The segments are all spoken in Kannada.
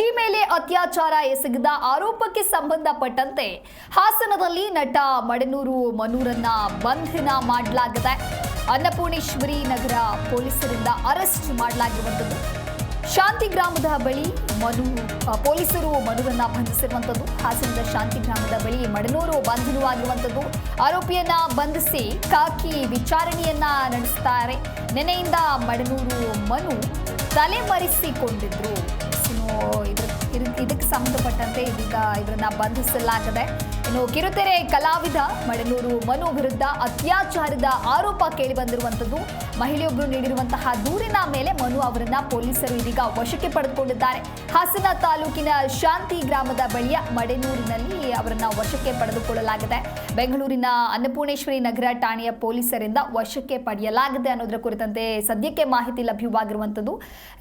ನಟಿ ಮೇಲೆ ಅತ್ಯಾಚಾರ ಎಸಗಿದ ಆರೋಪಕ್ಕೆ ಸಂಬಂಧಪಟ್ಟಂತೆ ಹಾಸನದಲ್ಲಿ ನಟ ಮಡನೂರು ಮನೂರನ್ನ ಬಂಧನ ಮಾಡಲಾಗಿದೆ. ಅನ್ನಪೂರ್ಣೇಶ್ವರಿ ನಗರ ಪೊಲೀಸರಿಂದ ಅರೆಸ್ಟ್ ಮಾಡಲಾಗಿರುವಂಥದ್ದು. ಶಾಂತಿ ಗ್ರಾಮದ ಬಳಿ ಮನು ಪೊಲೀಸರು ಮನುವನ್ನ ಬಂಧಿಸಿರುವಂಥದ್ದು. ಹಾಸನದ ಶಾಂತಿ ಗ್ರಾಮದ ಬಳಿ ಮಡನೂರು ಬಂಧನವಾಗಿರುವಂಥದ್ದು. ಆರೋಪಿಯನ್ನ ಬಂಧಿಸಿ ಕಾಕಿ ವಿಚಾರಣೆಯನ್ನ ನಡೆಸ್ತಾರೆ. ನೆನೆಯಿಂದ ಮಡನೂರು ಮನು ತಲೆಮರೆಸಿಕೊಂಡಿದ್ರು. ಇದ್ರ ಇದ್- ಇದಕ್ಕೆ ಸಂಬಂಧಪಟ್ಟಂತೆ ಇದೀಗ ಇವರನ್ನ ಬಂಧಿಸಲಾಗಿದೆ. ಇನ್ನು ಕಿರುತೆರೆ ಕಲಾವಿದ ಮಡನೂರು ಮನು ವಿರುದ್ಧ ಅತ್ಯಾಚಾರದ ಆರೋಪ ಕೇಳಿ ಬಂದಿರುವಂತದ್ದು ಮಹಿಳೆಯೊಬ್ಬರು ನೀಡಿರುವಂತಹ ದೂರಿನ ಮೇಲೆ ಮನು ಅವರನ್ನ ಪೊಲೀಸರು ಇದೀಗ ವಶಕ್ಕೆ ಪಡೆದುಕೊಂಡಿದ್ದಾರೆ. ಹಾಸನ ತಾಲೂಕಿನ ಶಾಂತಿ ಗ್ರಾಮದ ಬಳಿಯ ಮಡೆನೂರಿನಲ್ಲಿ ಅವರನ್ನ ವಶಕ್ಕೆ ಪಡೆದುಕೊಳ್ಳಲಾಗಿದೆ. ಬೆಂಗಳೂರಿನ ಅನ್ನಪೂರ್ಣೇಶ್ವರಿ ನಗರ ಠಾಣೆಯ ಪೊಲೀಸರಿಂದ ವಶಕ್ಕೆ ಪಡೆಯಲಾಗಿದೆ ಅನ್ನೋದರ ಕುರಿತಂತೆ ಸದ್ಯಕ್ಕೆ ಮಾಹಿತಿ ಲಭ್ಯವಾಗಿರುವಂಥದ್ದು.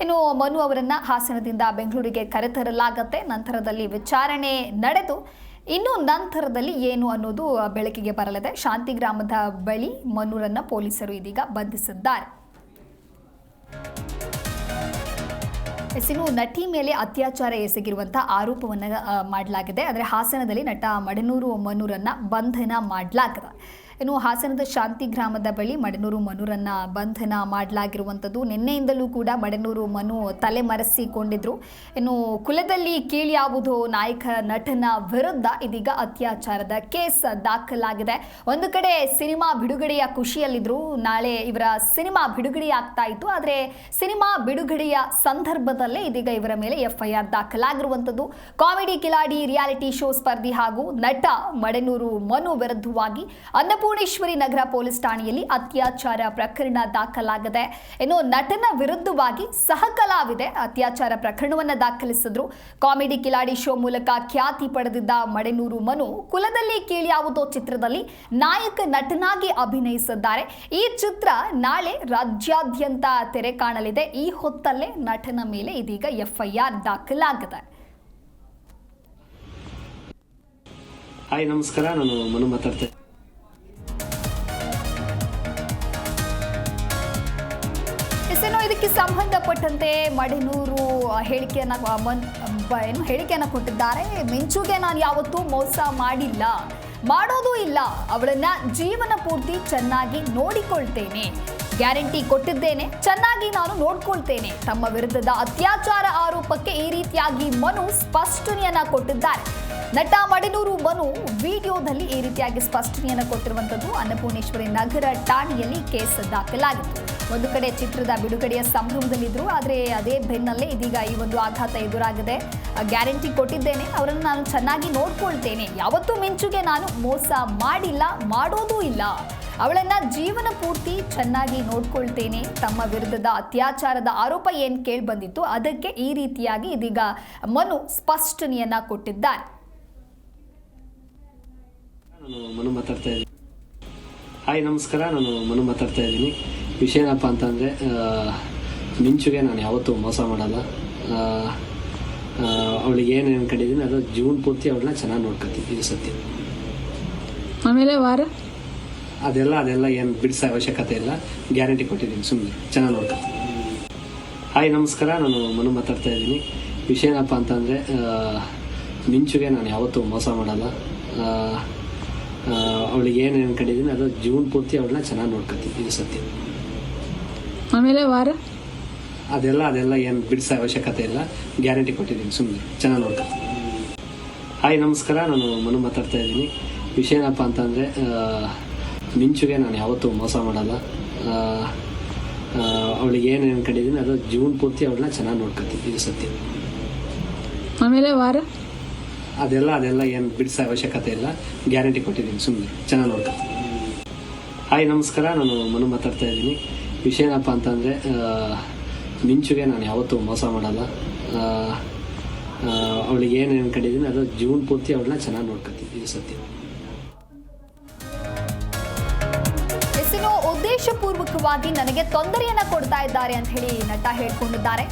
ಇನ್ನು ಮನು ಅವರನ್ನ ಹಾಸನದಿಂದ ಬೆಂಗಳೂರಿಗೆ ಕರೆತರಲಾಗತ್ತೆ. ನಂತರದಲ್ಲಿ ವಿಚಾರಣೆ ನಡೆದು ಇನ್ನು ನಂತರದಲ್ಲಿ ಏನು ಅನ್ನೋದು ಬೆಳಕಿಗೆ ಬರಲಿದೆ. ಶಾಂತಿ ಗ್ರಾಮದ ಬಳಿ ಮನೂರನ್ನು ಪೊಲೀಸರು ಇದೀಗ ಬಂಧಿಸಿದ್ದಾರೆ. ಹೆಸರು ನಟಿ ಮೇಲೆ ಅತ್ಯಾಚಾರ ಎಸಗಿರುವಂತಹ ಆರೋಪವನ್ನು ಮಾಡಲಾಗಿದೆ. ಆದರೆ ಹಾಸನದಲ್ಲಿ ನಟ ಮಡನೂರು ಮನೂರನ್ನ ಬಂಧನ ಮಾಡಲಾಗಿದೆ. ಇನ್ನು ಹಾಸನದ ಶಾಂತಿ ಗ್ರಾಮದ ಬಳಿ ಮಡನೂರು ಮನುರನ್ನ ಬಂಧನ ಮಾಡಲಾಗಿರುವಂಥದ್ದು. ನಿನ್ನೆಯಿಂದಲೂ ಕೂಡ ಮಡನೂರು ಮನು ತಲೆಮರೆಸಿಕೊಂಡಿದ್ರು. ಇನ್ನು ಕುಲದಲ್ಲಿ ಕೀಳಿಯಾವುದು ನಾಯಕ ನಟನ ವಿರುದ್ಧ ಇದೀಗ ಅತ್ಯಾಚಾರದ ಕೇಸ್ ದಾಖಲಾಗಿದೆ. ಒಂದು ಕಡೆ ಸಿನಿಮಾ ಬಿಡುಗಡೆಯ ಖುಷಿಯಲ್ಲಿದ್ರು. ನಾಳೆ ಇವರ ಸಿನಿಮಾ ಬಿಡುಗಡೆ ಆಗ್ತಾ ಇತ್ತು. ಆದರೆ ಸಿನಿಮಾ ಬಿಡುಗಡೆಯ ಸಂದರ್ಭದಲ್ಲೇ ಇದೀಗ ಇವರ ಮೇಲೆ ಎಫ್ಐಆರ್ ದಾಖಲಾಗಿರುವಂಥದ್ದು. ಕಾಮಿಡಿ ಕಿಲಾಡಿ ರಿಯಾಲಿಟಿ ಶೋ ಸ್ಪರ್ಧಿ ಹಾಗೂ ನಟ ಮಡನೂರು ಮನು ವಿರುದ್ಧವಾಗಿ ಅನ್ನಪೂರ್ಣೇಶ್ವರಿ ನಗರ ಪೊಲೀಸ್ ಠಾಣೆಯಲ್ಲಿ ಅತ್ಯಾಚಾರ ಪ್ರಕರಣ ದಾಖಲಾಗಿದೆ. ಇನ್ನು ನಟನ ವಿರುದ್ಧವಾಗಿ ಸಹಕಲಾವಿದೆ ಅತ್ಯಾಚಾರ ಪ್ರಕರಣವನ್ನು ದಾಖಲಿಸಿದ್ರು. ಕಾಮಿಡಿ ಕಿಲಾಡಿ ಶೋ ಮೂಲಕ ಖ್ಯಾತಿ ಪಡೆದಿದ್ದ ಮಡೆನೂರು ಮನು ಕುಲದಲ್ಲಿ ಕೇಳಿಯಾವುದೋ ಚಿತ್ರದಲ್ಲಿ ನಾಯಕ ನಟನಾಗಿ ಅಭಿನಯಿಸಿದ್ದಾರೆ. ಈ ಚಿತ್ರ ನಾಳೆ ರಾಜ್ಯಾದ್ಯಂತ ತೆರೆ ಕಾಣಲಿದೆ. ಈ ಹೊತ್ತಲ್ಲೇ ನಟನ ಮೇಲೆ ಇದೀಗ ಎಫ್ಐಆರ್ ದಾಖಲಾಗಿದೆ. ಹಾಯ್ ನಮಸ್ಕಾರ. ನಾನು ಮನು ಮಾತಾಡ್ತಾ ಇನ್ನು ಇದಕ್ಕೆ ಸಂಬಂಧಪಟ್ಟಂತೆ ಮಡೆನೂರು ಹೇಳಿಕೆಯನ್ನ ಏನು ಹೇಳಿಕೆಯನ್ನ ಕೊಟ್ಟಿದ್ದಾರೆ. ಮಿಂಚುಗೆ ನಾನು ಯಾವತ್ತೂ ಮೋಸ ಮಾಡಿಲ್ಲ. ಮಾಡೋದು ಇಲ್ಲ. ಅವಳನ್ನ ಜೀವನ ಪೂರ್ತಿ ಚೆನ್ನಾಗಿ ನೋಡಿಕೊಳ್ತೇನೆ. ಗ್ಯಾರಂಟಿ ಕೊಟ್ಟಿದ್ದೇನೆ. ಚೆನ್ನಾಗಿ ನಾನು ನೋಡ್ಕೊಳ್ತೇನೆ. ತಮ್ಮ ವಿರುದ್ಧದ ಅತ್ಯಾಚಾರ ಆರೋಪಕ್ಕೆ ಈ ರೀತಿಯಾಗಿ ಮನು ಸ್ಪಷ್ಟನೆಯನ್ನ ಕೊಟ್ಟಿದ್ದಾರೆ. ನಟ ಮಡಿನೂರು ಮನು ವಿಡಿಯೋದಲ್ಲಿ ಈ ರೀತಿಯಾಗಿ ಸ್ಪಷ್ಟನೆಯನ್ನು ಕೊಟ್ಟಿರುವಂಥದ್ದು ಅನ್ನಪೂರ್ಣೇಶ್ವರಿ ನಗರ ಠಾಣೆಯಲ್ಲಿ ಕೇಸ್ ದಾಖಲಾಗಿತ್ತು. ಒಂದು ಕಡೆ ಚಿತ್ರದ ಬಿಡುಗಡೆಯ ಸಂಭ್ರಮದಲ್ಲಿದ್ದರು ಆದರೆ ಅದೇ ಬೆನ್ನಲ್ಲೇ ಇದೀಗ ಈ ಒಂದು ಆಘಾತ ಎದುರಾಗಿದೆ. ಗ್ಯಾರಂಟಿ ಕೊಟ್ಟಿದ್ದೇನೆ, ಅವರನ್ನು ನಾನು ಚೆನ್ನಾಗಿ ನೋಡ್ಕೊಳ್ತೇನೆ. ಯಾವತ್ತೂ ಮಿಂಚುಗೆ ನಾನು ಮೋಸ ಮಾಡಿಲ್ಲ, ಮಾಡೋದೂ ಇಲ್ಲ. ಅವಳನ್ನ ಜೀವನ ಪೂರ್ತಿ ಚೆನ್ನಾಗಿ ನೋಡ್ಕೊಳ್ತೇನೆ. ತಮ್ಮ ವಿರುದ್ಧದ ಅತ್ಯಾಚಾರದ ಆರೋಪ ಏನು ಕೇಳಿ ಬಂದಿತ್ತು ಅದಕ್ಕೆ ಈ ರೀತಿಯಾಗಿ ಇದೀಗ ಮನು ಸ್ಪಷ್ಟನೆಯನ್ನು ಕೊಟ್ಟಿದ್ದಾರೆ ಮನು ಮಾತಾಡ್ತಾ ಹಾಯ್, ನಮಸ್ಕಾರ. ನಾನು ಮನು ಮಾತಾಡ್ತಾ ಇದ್ದೀನಿ. ವಿಷಯ ಏನಪ್ಪ ಅಂತಂದರೆ ಮಿಂಚುಗೆ ನಾನು ಯಾವತ್ತೂ ಮೋಸ ಮಾಡಲ್ಲ. ಅವಳಿಗೆ ಏನು ಅನ್ಕೊಂಡಿದ್ದೀನಿ ಅದು ಜೂನ್ ಪೂರ್ತಿ ಅವಳನ್ನ ಚೆನ್ನಾಗಿ ನೋಡ್ಕೊತೀನಿ ಇದು ಸತ್ಯ ಆಮೇಲೆ ವಾರ? ಅದೆಲ್ಲ ಅದೆಲ್ಲ ಏನು ಬಿಡಿಸೋ ಅವಶ್ಯಕತೆ ಇಲ್ಲ. ಗ್ಯಾರಂಟಿ ಕೊಟ್ಟಿದ್ದೀನಿ ಸುಮ್ಮನೆ ಚೆನ್ನಾಗಿ ನೋಡ್ಕೊತೀನಿ ಹಾಯ್ ನಮಸ್ಕಾರ. ನಾನು ಮನು ಮಾತಾಡ್ತಾ ಇದ್ದೀನಿ. ವಿಷಯ ಏನಪ್ಪ ಅಂತಂದರೆ ಮಿಂಚುಗೆ ನಾನು ಯಾವತ್ತೂ ಮೋಸ ಮಾಡಲ್ಲ. ಅವಳಿಗೆ ಏನು ಅನ್ಕೊಂಡಿದ್ದೀನಿ ಅದು ಜೂನ್ ಪೂರ್ತಿ ಅವಳನ್ನ ಚೆನ್ನಾಗಿ ನೋಡ್ಕೊತೀನಿ ಇದು ಸತ್ಯ ಆಮೇಲೆ ವಾರ? ಅದೆಲ್ಲ ಅದೆಲ್ಲ ಏನು ಬಿಡಿಸೋ ಅವಶ್ಯಕತೆ ಇಲ್ಲ. ಗ್ಯಾರಂಟಿ ಕೊಟ್ಟಿದ್ದೀನಿ ಸುಮ್ಮನೆ ಚೆನ್ನಾಗಿ ನೋಡ್ಕ. ಹಾಯ್ ನಮಸ್ಕಾರ. ನಾನು ಮನು ಮಾತಾಡ್ತಾ ಇದ್ದೀನಿ. ವಿಷಯ ಏನಪ್ಪ ಅಂತಂದರೆ ಮಿಂಚುಗೆ ನಾನು ಯಾವತ್ತೂ ಮೋಸ ಮಾಡಲ್ಲ. ಅವಳಿಗೆ ಏನು ಅನ್ಕೊಂಡಿದ್ದೀನಿ ಅದು ಜೀವನ ಪೂರ್ತಿ ಅವಳನ್ನ ಚೆನ್ನಾಗಿ ನೋಡ್ಕೊತೀನಿ ಇದು ಸತ್ಯ ಆಮೇಲೆ ವಾರ? ಅದೆಲ್ಲ ಅದೆಲ್ಲ ಏನು ಬಿಡಿಸೋ ಅವಶ್ಯಕತೆ ಇಲ್ಲ. ಗ್ಯಾರಂಟಿ ಕೊಟ್ಟಿದ್ದೀನಿ ಸುಮ್ಮನೆ ಚೆನ್ನಾಗಿ ನೋಡ್ಕೊತೀನಿ ಹಾಯ್ ನಮಸ್ಕಾರ. ನಾನು ಮನು ಮಾತಾಡ್ತಾ ಇದ್ದೀನಿ. ವಿಷಯ ಏನಪ್ಪ ಅಂತಂದರೆ ಮಿಂಚುಗೆ ನಾನು ಯಾವತ್ತೂ ಮೋಸ ಮಾಡಲ್ಲ. ಅವಳಿಗೆ ಏನು ಅನ್ಕೊಂಡಿದ್ದೀನಿ ಅದು ಜೀವನ ಪೂರ್ತಿ ಅವಳನ್ನ ಚೆನ್ನಾಗಿ ನೋಡ್ಕೊತೀನಿ ಇದು ಸತ್ಯ ಉದ್ದೇಶಪೂರ್ವಕವಾಗಿ ನನಗೆ ತೊಂದರೆಯನ್ನ ಕೊಡ್ತಾ ಇದ್ದಾರೆ ಅಂತ ಹೇಳಿ ನಟ ಹೇಳ್ಕೊಂಡಿದ್ದಾರೆ.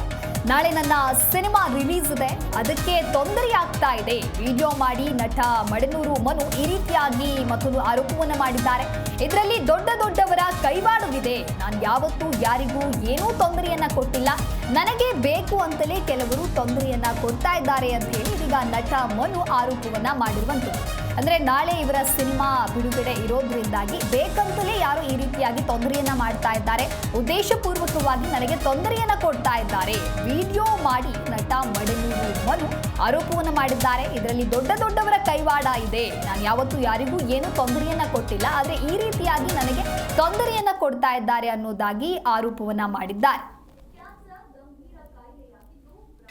ನಾಳೆ ನನ್ನ ಸಿನಿಮಾ ರಿಲೀಸ್ ಇದೆ. ಅದಕ್ಕೆ ತೊಂದರೆ ಆಗ್ತಾ ಇದೆ. ವಿಡಿಯೋ ಮಾಡಿ ನಟ ಮಡನೂರು ಮನು ಈ ರೀತಿಯಾಗಿ ಮತ್ತೊಂದು ಆರೋಪವನ್ನು ಮಾಡಿದ್ದಾರೆ. ಇದರಲ್ಲಿ ದೊಡ್ಡ ದೊಡ್ಡವರ ಕೈವಾಡವಿದೆ. ನಾನು ಯಾವತ್ತೂ ಯಾರಿಗೂ ಏನೂ ತೊಂದರೆಯನ್ನ ಕೊಟ್ಟಿಲ್ಲ. ನನಗೆ ಬೇಕು ಅಂತಲೇ ಕೆಲವರು ತೊಂದರೆಯನ್ನ ಕೊಡ್ತಾ ಇದ್ದಾರೆ ಅಂತ ಹೇಳಿ ಇದೀಗ ನಟ ಮನು ಆರೋಪವನ್ನ ಮಾಡಿರುವಂತೆ. ಅಂದ್ರೆ ನಾಳೆ ಇವರ ಸಿನಿಮಾ ಬಿಡುಗಡೆ ಇರೋದ್ರಿಂದಾಗಿ ಬೇಕಂತಲೇ ಯಾರು ಈ ರೀತಿಯಾಗಿ ತೊಂದರೆಯನ್ನ ಮಾಡ್ತಾ ಇದ್ದಾರೆ. ಉದ್ದೇಶಪೂರ್ವಕವಾಗಿ ನನಗೆ ತೊಂದರೆಯನ್ನ ಕೊಡ್ತಾ ಇದ್ದಾರೆ. ವಿಡಿಯೋ ಮಾಡಿ ನಟ ಮಡಲೂರು ಮನು ಆರೋಪವನ್ನು ಮಾಡಿದ್ದಾರೆ. ಇದರಲ್ಲಿ ದೊಡ್ಡ ದೊಡ್ಡವರ ಕೈವಾಡ ಇದೆ. ನಾನು ಯಾವತ್ತೂ ಯಾರಿಗೂ ಏನು ತೊಂದರೆಯನ್ನ ಕೊಟ್ಟಿಲ್ಲ. ಆದ್ರೆ ಈ ರೀತಿಯಾಗಿ ನನಗೆ ತೊಂದರೆಯನ್ನ ಕೊಡ್ತಾ ಇದ್ದಾರೆ ಅನ್ನೋದಾಗಿ ಆರೋಪವನ್ನ ಮಾಡಿದ್ದಾರೆ.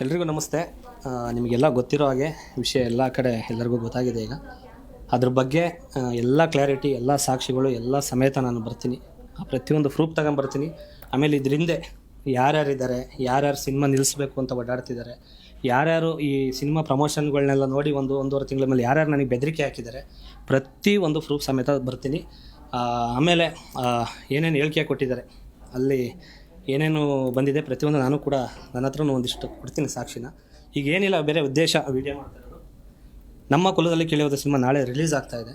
ಎಲ್ರಿಗೂ ನಮಸ್ತೆ. ನಿಮಗೆಲ್ಲ ಗೊತ್ತಿರೋ ಹಾಗೆ ವಿಷಯ ಎಲ್ಲ ಕಡೆ ಎಲ್ಲರಿಗೂ ಗೊತ್ತಾಗಿದೆ ಈಗ. ಅದ್ರ ಬಗ್ಗೆ ಎಲ್ಲ ಕ್ಲಾರಿಟಿ ಎಲ್ಲ ಸಾಕ್ಷಿಗಳು, ಎಲ್ಲ ಸಮೇತ ನಾನು ಬರ್ತೀನಿ. ಆ, ಪ್ರತಿಯೊಂದು ಪ್ರೂಫ್ ತಗೊಂಬರ್ತೀನಿ. ಆಮೇಲೆ ಇದರಿಂದ ಯಾರ್ಯಾರಿದ್ದಾರೆ, ಯಾರ್ಯಾರು ಸಿನಿಮಾ ನಿಲ್ಲಿಸ್ಬೇಕು ಅಂತ ಓಡಾಡ್ತಿದ್ದಾರೆ, ಯಾರ್ಯಾರು ಈ ಸಿನಿಮಾ ಪ್ರಮೋಷನ್ಗಳನ್ನೆಲ್ಲ ನೋಡಿ ಒಂದು ಒಂದೂವರೆ ತಿಂಗಳ ಮೇಲೆ ಯಾರ್ಯಾರು ನನಗೆ ಬೆದರಿಕೆ ಹಾಕಿದ್ದಾರೆ, ಪ್ರತಿ ಒಂದು ಪ್ರೂಫ್ ಸಮೇತ ಬರ್ತೀನಿ. ಆಮೇಲೆ ಏನೇನು ಹೇಳಿಕೆ ಕೊಟ್ಟಿದ್ದಾರೆ, ಅಲ್ಲಿ ಏನೇನು ಬಂದಿದೆ, ಪ್ರತಿಯೊಂದು ನಾನು ಕೂಡ ನನ್ನ ಹತ್ರನೂ ಒಂದಿಷ್ಟು ಕೊಡ್ತೀನಿ ಸಾಕ್ಷಿನ. ಈಗ ಏನಿಲ್ಲ ಬೇರೆ ಉದ್ದೇಶ ವಿಡಿಯೋ ಮಾಡ್ತಾರೆ ನಮ್ಮ ಕುಲದಲ್ಲಿ ಕೇಳಿರೋದ ಸಿನಿಮಾ ನಾಳೆ ರಿಲೀಸ್ ಆಗ್ತಾ ಇದೆ.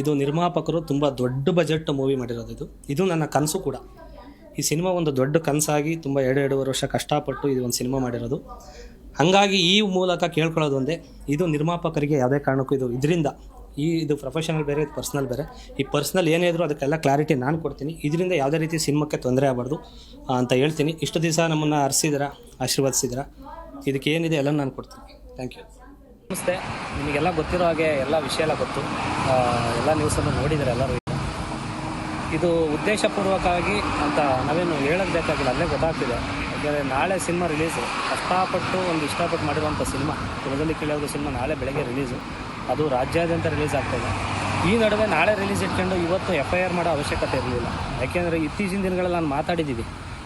ಇದು ನಿರ್ಮಾಪಕರು ತುಂಬ ದೊಡ್ಡ ಬಜೆಟ್ ಮೂವಿ ಮಾಡಿರೋದು ಇದು. ಇದು ನನ್ನ ಕನಸು ಕೂಡ. ಈ ಸಿನಿಮಾ ಒಂದು ದೊಡ್ಡ ಕನಸಾಗಿ ತುಂಬ ಎರಡು, ಎರಡೂವರೆ ವರ್ಷ ಕಷ್ಟಪಟ್ಟು ಇದು ಒಂದು ಸಿನಿಮಾ ಮಾಡಿರೋದು. ಹಾಗಾಗಿ ಈ ಮೂಲಕ ಕೇಳ್ಕೊಳ್ಳೋದು ಒಂದೇ, ಇದು ನಿರ್ಮಾಪಕರಿಗೆ ಯಾವುದೇ ಕಾರಣಕ್ಕೂ ಇದು ಇದರಿಂದ, ಈ ಇದು ಪ್ರೊಫೆಷನಲ್ ಬೇರೆ, ಇದು ಪರ್ಸ್ನಲ್ ಬೇರೆ. ಈ ಪರ್ಸ್ನಲ್ ಏನೇ ಇದ್ರು ಅದಕ್ಕೆಲ್ಲ ಕ್ಲಾರಿಟಿ ನಾನು ಕೊಡ್ತೀನಿ. ಇದರಿಂದ ಯಾವುದೇ ರೀತಿ ಸಿನಿಮಾಕ್ಕೆ ತೊಂದರೆ ಆಗಬಾರ್ದು ಅಂತ ಹೇಳ್ತೀನಿ. ಇಷ್ಟು ದಿವಸ ನಮ್ಮನ್ನು ಹರಿಸಿದ್ರ ಆಶೀರ್ವದಿಸಿದ್ರ? ಇದಕ್ಕೆ ಏನಿದೆ ಎಲ್ಲ ನಾನು ಕೊಡ್ತೀನಿ. ಥ್ಯಾಂಕ್ ಯು ನಮಸ್ತೆ. ನಿಮಗೆಲ್ಲ ಗೊತ್ತಿರೋ ಹಾಗೆ ಎಲ್ಲ ವಿಷಯ ಎಲ್ಲ ಗೊತ್ತು. ಎಲ್ಲ ನ್ಯೂಸನ್ನು ನೋಡಿದರೆ ಎಲ್ಲರೂ. ಇದು ಉದ್ದೇಶಪೂರ್ವಕವಾಗಿ ಅಂತ ನಾವೇನು ಹೇಳೋದು ಬೇಕಾಗಿಲ್ಲ, ಅಲ್ಲೇ ಗೊತ್ತಾಗ್ತಿದೆ. ಯಾಕೆಂದರೆ ನಾಳೆ ಸಿನಿಮಾ ರಿಲೀಸು ಕಷ್ಟಪಟ್ಟು ಒಂದು ಇಷ್ಟಪಟ್ಟು ಮಾಡಿರುವಂಥ ಸಿನಿಮಾ, ಕುಲದಲ್ಲಿ ಕೇಳೋದು ಸಿನಿಮಾ ನಾಳೆ ಬೆಳಗ್ಗೆ ರಿಲೀಸು ಅದು ರಾಜ್ಯಾದ್ಯಂತ ರಿಲೀಸ್ ಆಗ್ತಾಯಿದೆ ಈ ನಡುವೆ ನಾಳೆ ರಿಲೀಸ್ ಇಟ್ಕೊಂಡು ಇವತ್ತು ಎಫ್ ಐ ಆರ್ ಮಾಡೋ ಅವಶ್ಯಕತೆ ಇರಲಿಲ್ಲ. ಯಾಕೆಂದರೆ ಇತ್ತೀಚಿನ ದಿನಗಳಲ್ಲಿ ನಾನು ಮಾತಾಡಿದ್ದೀವಿ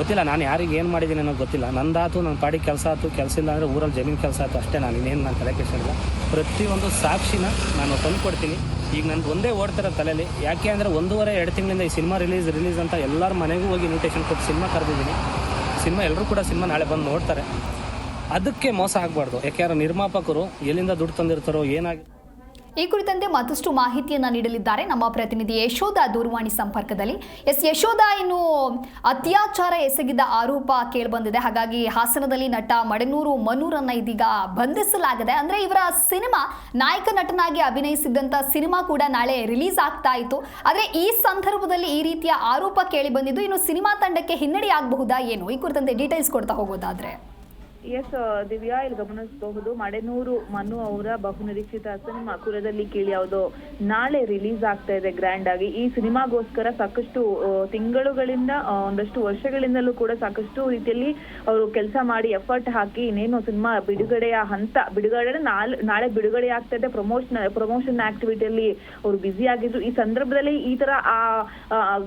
ಗೊತ್ತಿಲ್ಲ, ನಾನು ಯಾರಿಗೆ ಏನು ಮಾಡಿದ್ದೀನಿ ಅನ್ನೋ ಗೊತ್ತಿಲ್ಲ. ನಂದಾತು ನನ್ನ ಪಾಡಿ ಕೆಲಸ ಆಯ್ತು ಕೆಲಸ ಇಲ್ಲ ಅಂದರೆ ಊರಲ್ಲಿ ಜಮೀನು ಕೆಲಸ ಆಯ್ತು ಅಷ್ಟೇ ನಾನು, ಇನ್ನೇನು ನಾನು ತಲೆ ಕೆಡಿಸಿಲ್ಲ ಪ್ರತಿಯೊಂದು ಸಾಕ್ಷಿನ ನಾನು ತಂದು ಕೊಡ್ತೀನಿ ಈಗ ನಂದು ಒಂದೇ ಓಡ್ತಿರೋ ತಲೆಯಲ್ಲಿ ಯಾಕೆ ಅಂದರೆ ಒಂದೂವರೆ, ಎರಡು ತಿಂಗಳಿಂದ ಈ ಸಿನಿಮಾ ರಿಲೀಸ್ ರಿಲೀಸ್ ಅಂತ ಎಲ್ಲರ ಮನೆಗೂ ಹೋಗಿ ಇನ್ವಿಟೇಷನ್ ಕೊಟ್ಟು ಸಿನಿಮಾ ಕರೆದಿದ್ದೀನಿ. ಸಿನಿಮಾ ಎಲ್ಲರೂ ಕೂಡ ಸಿನಿಮಾ ನಾಳೆ ಬಂದು ನೋಡ್ತಾರೆ. ಅದಕ್ಕೆ ಮೋಸ ಆಗಬಾರ್ದು. ಯಾಕೆಂದ್ರೆ ನಿರ್ಮಾಪಕರು ಎಲ್ಲಿಂದ ದುಡ್ಡು ತಂದಿರ್ತಾರೋ, ಏನಾಗಿ ಈ ಕುರಿತಂತೆ ಮತ್ತಷ್ಟು ಮಾಹಿತಿಯನ್ನ ನೀಡಲಿದ್ದಾರೆ ನಮ್ಮ ಪ್ರತಿನಿಧಿ ಯಶೋಧ ದೂರವಾಣಿ ಸಂಪರ್ಕದಲ್ಲಿ. ಎಸ್, ಯಶೋಧ, ಇನ್ನು ಅತ್ಯಾಚಾರ ಎಸಗಿದ ಆರೋಪ ಕೇಳಿಬಂದಿದೆ. ಹಾಗಾಗಿ ಹಾಸನದಲ್ಲಿ ನಟ ಮಡನೂರು ಮನೂರನ್ನ ಇದೀಗ ಬಂಧಿಸಲಾಗಿದೆ. ಅಂದ್ರೆ ಇವರ ಸಿನಿಮಾ, ನಾಯಕ ನಟನಾಗಿ ಅಭಿನಯಿಸಿದ್ದಂತ ಸಿನಿಮಾ ಕೂಡ ನಾಳೆ ರಿಲೀಸ್ ಆಗ್ತಾ ಇತ್ತು. ಆದ್ರೆ ಈ ಸಂದರ್ಭದಲ್ಲಿ ಈ ರೀತಿಯ ಆರೋಪ ಕೇಳಿ ಬಂದಿದ್ದು, ಇನ್ನು ಸಿನಿಮಾ ತಂಡಕ್ಕೆ ಹಿನ್ನಡೆಯಾಗಬಹುದಾ ಏನು? ಈ ಕುರಿತಂತೆ ಡೀಟೇಲ್ಸ್ ಕೊಡ್ತಾ ಹೋಗೋದಾದ್ರೆ. ಎಸ್ ದಿವ್ಯಾ, ಇಲ್ಲಿ ಗಮನಿಸಬಹುದು, ಮಡೆನೂರು ಮನು ಅವರ ಬಹುನಿರೀಕ್ಷಿತ ಸಿನಿಮಾ ಕುರದಲ್ಲಿ ಕೇಳಿ ಯಾವುದು ನಾಳೆ ರಿಲೀಸ್ ಆಗ್ತಾ ಇದೆ ಗ್ರ್ಯಾಂಡ್ ಆಗಿ. ಈ ಸಿನಿಮಾಗೋಸ್ಕರ ಸಾಕಷ್ಟು ತಿಂಗಳುಗಳಿಂದ ಒಂದಷ್ಟು ವರ್ಷಗಳಿಂದಲೂ ಕೂಡ ಸಾಕಷ್ಟು ರೀತಿಯಲ್ಲಿ ಅವರು ಕೆಲಸ ಮಾಡಿ ಎಫರ್ಟ್ ಹಾಕಿ ಇನ್ನೇನು ಸಿನಿಮಾ ಬಿಡುಗಡೆಯ ಹಂತ, ಬಿಡುಗಡೆ ನಾಳೆ ನಾಳೆ ಬಿಡುಗಡೆ ಆಗ್ತಾ ಇದೆ. ಪ್ರಮೋಷನ್ ಪ್ರಮೋಷನ್ ಆಕ್ಟಿವಿಟಿಯಲ್ಲಿ ಅವರು ಬ್ಯುಸಿ ಆಗಿದ್ರು ಈ ಸಂದರ್ಭದಲ್ಲಿ ಈ ತರ, ಆ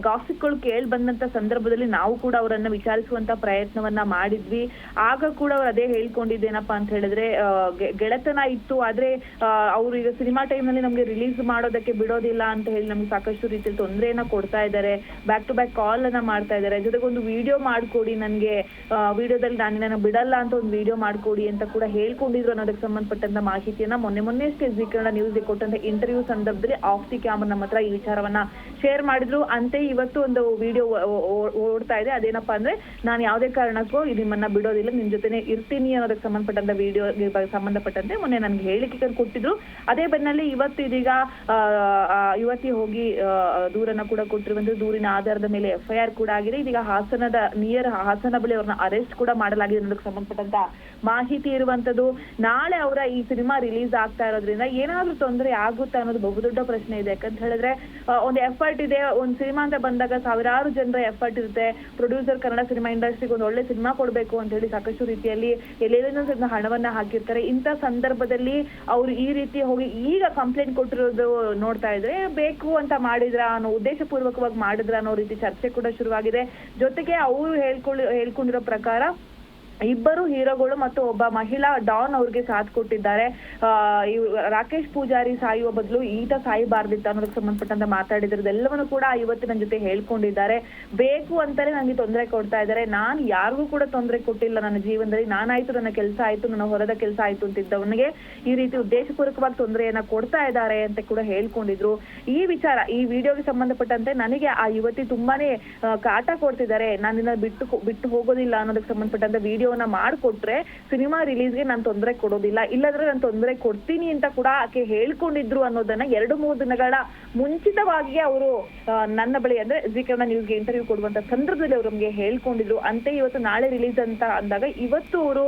ಗಾಸಿಪ್ಗಳು ಕೇಳಿ ಬಂದಂತ ಸಂದರ್ಭದಲ್ಲಿ ನಾವು ಕೂಡ ಅವರನ್ನ ವಿಚಾರಿಸುವಂತ ಪ್ರಯತ್ನವನ್ನ ಮಾಡಿದ್ವಿ. ಆಗ ಕೂಡ ಅದೇ ಹೇಳ್ಕೊಂಡಿದ್ದೇನಪ್ಪಾ ಅಂತ ಹೇಳಿದ್ರೆ ಗೆಳೆತನ ಇತ್ತು, ಆದ್ರೆ ಅವ್ರು ಈಗ ಸಿನಿಮಾ ಟೈಮ್ನಲ್ಲಿ ನಮ್ಗೆ ರಿಲೀಸ್ ಮಾಡೋದಕ್ಕೆ ಬಿಡೋದಿಲ್ಲ ಅಂತ ಹೇಳಿ ನಮ್ಗೆ ಸಾಕಷ್ಟು ರೀತಿಯಲ್ಲಿ ತೊಂದರೆಯನ್ನ ಕೊಡ್ತಾ ಇದ್ದಾರೆ. ಬ್ಯಾಕ್ ಟು ಬ್ಯಾಕ್ ಕಾಲ್ ಅನ್ನ ಮಾಡ್ತಾ ಇದ್ದಾರೆ. ಜೊತೆಗೆ ಒಂದು ವಿಡಿಯೋ ಮಾಡ್ಕೊಡಿ ನನ್ಗೆ. ವಿಡಿಯೋದಲ್ಲಿ ನಾನು ನನ್ನ ಬಿಡಲ್ಲ ಅಂತ ಒಂದು ವಿಡಿಯೋ ಮಾಡ್ಕೊಡಿ ಅಂತ ಕೂಡ ಹೇಳ್ಕೊಂಡಿದ್ರು ಅನ್ನೋದಕ್ಕೆ ಸಂಬಂಧಪಟ್ಟಂತ ಮಾಹಿತಿಯನ್ನ ಮೊನ್ನೆ ಮೊನ್ನೆ ಜಿ ಕನ್ನಡ ನ್ಯೂಸ್ಗೆ ಕೊಟ್ಟಂತ ಇಂಟರ್ವ್ಯೂ ಸಂದರ್ಭದಲ್ಲಿ ಆಫ್ ದಿ ಕ್ಯಾಮರಾ ನಮ್ಮ ಹತ್ರ ಈ ವಿಚಾರವನ್ನ ಶೇರ್ ಮಾಡಿದ್ರು. ಅಂತೆ ಇವತ್ತು ಒಂದು ವಿಡಿಯೋ ಓಡ್ತಾ ಇದೆ. ಅದೇನಪ್ಪಾ ಅಂದ್ರೆ, ನಾನು ಯಾವುದೇ ಕಾರಣಕ್ಕೂ ನಿಮ್ಮನ್ನ ಬಿಡೋದಿಲ್ಲ. ನಿಮ್ ಜೊತೆನೆ ಇರ್ತೀನಿ ಅನ್ನೋದಕ್ಕೆ ಸಂಬಂಧಪಟ್ಟಂತ ವಿಡಿಯೋ ಸಂಬಂಧಪಟ್ಟಂತೆ ಮೊನ್ನೆ ನನ್ಗೆ ಹೇಳಿಕೆ ಕೊಟ್ಟಿದ್ರು. ಅದೇ ಬೆನ್ನಲ್ಲಿ ಇವತ್ತು ಇದೀಗ ಯುವತಿ ಹೋಗಿ ದೂರನ್ನ ಕೂಡ ಕೊಟ್ಟಿರುವಂತ ದೂರಿನ ಆಧಾರದ ಮೇಲೆ ಎಫ್ಐಆರ್ ಕೂಡ ಆಗಿದೆ. ಇದೀಗ ಹಾಸನದ ನಿಯರ್ ಹಾಸನ ಬಳಿ ಅವ್ರನ್ನ ಅರೆಸ್ಟ್ ಕೂಡ ಮಾಡಲಾಗಿದೆ ಅನ್ನೋದಕ್ಕೆ ಸಂಬಂಧಪಟ್ಟಂತ ಮಾಹಿತಿ ಇರುವಂತದ್ದು. ನಾಳೆ ಅವರ ಈ ಸಿನಿಮಾ ರಿಲೀಸ್ ಆಗ್ತಾ ಇರೋದ್ರಿಂದ ಏನಾದ್ರೂ ತೊಂದರೆ ಆಗುತ್ತಾ ಅನ್ನೋದು ಬಹುದೊಡ್ಡ ಪ್ರಶ್ನೆ ಇದೆ. ಯಾಕಂತ ಹೇಳಿದ್ರೆ ಒಂದು ಎಫರ್ಟ್ ಇದೆ. ಒಂದು ಸಿನಿಮಾ ಅಂತ ಬಂದಾಗ ಸಾವಿರಾರು ಜನರ ಎಫರ್ಟ್ ಇರುತ್ತೆ. ಪ್ರೊಡ್ಯೂಸರ್ ಕನ್ನಡ ಸಿನಿಮಾ ಇಂಡಸ್ಟ್ರಿಗೆ ಒಂದು ಒಳ್ಳೆ ಸಿನಿಮಾ ಕೊಡಬೇಕು ಅಂತ ಹೇಳಿ ಸಾಕಷ್ಟು ರೀತಿಯಲ್ಲಿ ಅಲ್ಲಿ ಎಲ್ಲೆಲ್ಲಿಂದ ಸ್ವಲ್ಪ ಹಣವನ್ನ ಹಾಕಿರ್ತಾರೆ. ಇಂಥ ಸಂದರ್ಭದಲ್ಲಿ ಅವ್ರು ಈ ರೀತಿ ಹೋಗಿ ಈಗ ಕಂಪ್ಲೇಂಟ್ ಕೊಟ್ಟಿರೋದು ನೋಡ್ತಾ ಇದ್ರೆ ಬೇಕು ಅಂತ ಮಾಡಿದ್ರ ಅನ್ನೋ ಉದ್ದೇಶ ಪೂರ್ವಕವಾಗಿ ಮಾಡಿದ್ರ ಅನ್ನೋ ರೀತಿ ಚರ್ಚೆ ಕೂಡ ಶುರುವಾಗಿದೆ. ಜೊತೆಗೆ ಅವರು ಹೇಳ್ಕೊಳ್ಳಿ ಹೇಳ್ಕೊಂಡಿರೋ ಪ್ರಕಾರ ಇಬ್ಬರು ಹೀರೋಗಳು ಮತ್ತು ಒಬ್ಬ ಮಹಿಳಾ ಡಾನ್ ಅವ್ರಿಗೆ ಸಾಥ್ ಕೊಟ್ಟಿದ್ದಾರೆ. ರಾಕೇಶ್ ಪೂಜಾರಿ ಸಾಯುವ ಬದಲು ಈತ ಸಾಯಬಾರ್ದಿತ್ತ ಅನ್ನೋದಕ್ಕೆ ಸಂಬಂಧಪಟ್ಟಂತ ಮಾತಾಡಿದ್ರು ಎಲ್ಲವನ್ನು ಕೂಡ ಇವತ್ತಿನ ಜೊತೆ ಹೇಳ್ಕೊಂಡಿದ್ದಾರೆ. ಬೇಕು ಅಂತಾನೆ ನನಗೆ ತೊಂದರೆ ಕೊಡ್ತಾ ಇದ್ದಾರೆ. ನಾನು ಯಾರಿಗೂ ಕೂಡ ತೊಂದರೆ ಕೊಟ್ಟಿಲ್ಲ ನನ್ನ ಜೀವನದಲ್ಲಿ. ನಾನಾಯ್ತು, ನನ್ನ ಕೆಲಸ ಆಯ್ತು, ನನ್ನ ಹೊರದ ಕೆಲಸ ಆಯ್ತು ಅಂತಿದ್ದವನಿಗೆ ಈ ರೀತಿ ಉದ್ದೇಶಪೂರ್ವಕವಾಗಿ ತೊಂದರೆಯನ್ನ ಕೊಡ್ತಾ ಇದ್ದಾರೆ ಅಂತ ಕೂಡ ಹೇಳ್ಕೊಂಡಿದ್ರು. ಈ ವಿಚಾರ, ಈ ವಿಡಿಯೋಗೆ ಸಂಬಂಧಪಟ್ಟಂತೆ ನನಗೆ ಆ ಯುವತಿ ತುಂಬಾನೇ ಕಾಟ ಕೊಡ್ತಿದ್ದಾರೆ. ನಾನು ಬಿಟ್ಟು ಬಿಟ್ಟು ಹೋಗೋದಿಲ್ಲ ಅನ್ನೋದಕ್ಕೆ ಸಂಬಂಧಪಟ್ಟಂತ ವಿಡಿಯೋನ ಮಾಡ್ಕೊಟ್ರೆ ಸಿನಿಮಾ ರಿಲೀಸ್ಗೆ ನಾನು ತೊಂದರೆ ಕೊಡೋದಿಲ್ಲ. ಇಲ್ಲದ್ರೆ ನಾನು ತೊಂದರೆ ಕೊಡ್ತೀನಿ ಅಂತ ಕೂಡ ಆಕೆ ಹೇಳ್ಕೊಂಡಿದ್ರು ಅನ್ನೋದನ್ನ ಎರಡು ಮೂರು ದಿನಗಳ ಮುಂಚಿತವಾಗಿ ಅವರು ನನ್ನ ಬಳಿ ಅಂದ್ರೆ ಜಿ ಕನ್ನಡ ನ್ಯೂಸ್ಗೆ ಇಂಟರ್ವ್ಯೂ ಕೊಡುವಂತ ಸಂದರ್ಭದಲ್ಲಿ ಅವರು ನಮಗೆ ಹೇಳ್ಕೊಂಡಿದ್ರು. ಅಂತೆ ಇವತ್ತು ನಾಳೆ ರಿಲೀಸ್ ಅಂತ ಅಂದಾಗ ಇವತ್ತು ಅವರು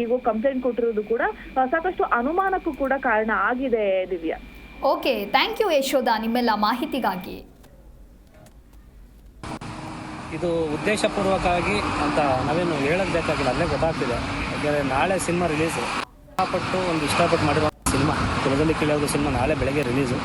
ಈಗ ಕಂಪ್ಲೇಂಟ್ ಕೊಟ್ಟಿರೋದು ಕೂಡ ಸಾಕಷ್ಟು ಅನುಮಾನಕ್ಕೂ ಕೂಡ ಕಾರಣ ಆಗಿದೆ Divya. Okay thank you Yashoda ನಿಮ್ಮೆಲ್ಲ ಮಾಹಿತಿಗಾಗಿ. ಇದು ಉದ್ದೇಶಪೂರ್ವಕವಾಗಿ ಅಂತ ನಾವೇನು ಹೇಳಕ್ ಬೇಕಾಗಿಲ್ಲ, ಅಲ್ಲೇ ಗೊತ್ತಾಗ್ತಿದೆ. ಯಾಕೆಂದರೆ ನಾಳೆ ಸಿನಿಮಾ ರಿಲೀಸು ಇಷ್ಟಪಟ್ಟು ಒಂದು ಇಷ್ಟಪಟ್ಟು ಮಾಡಿರೋ ಸಿನಿಮಾ, ಕುಲದಲ್ಲಿ ಕೀಳೋದು ಸಿನಿಮಾ ನಾಳೆ ಬೆಳಗ್ಗೆ ರಿಲೀಸು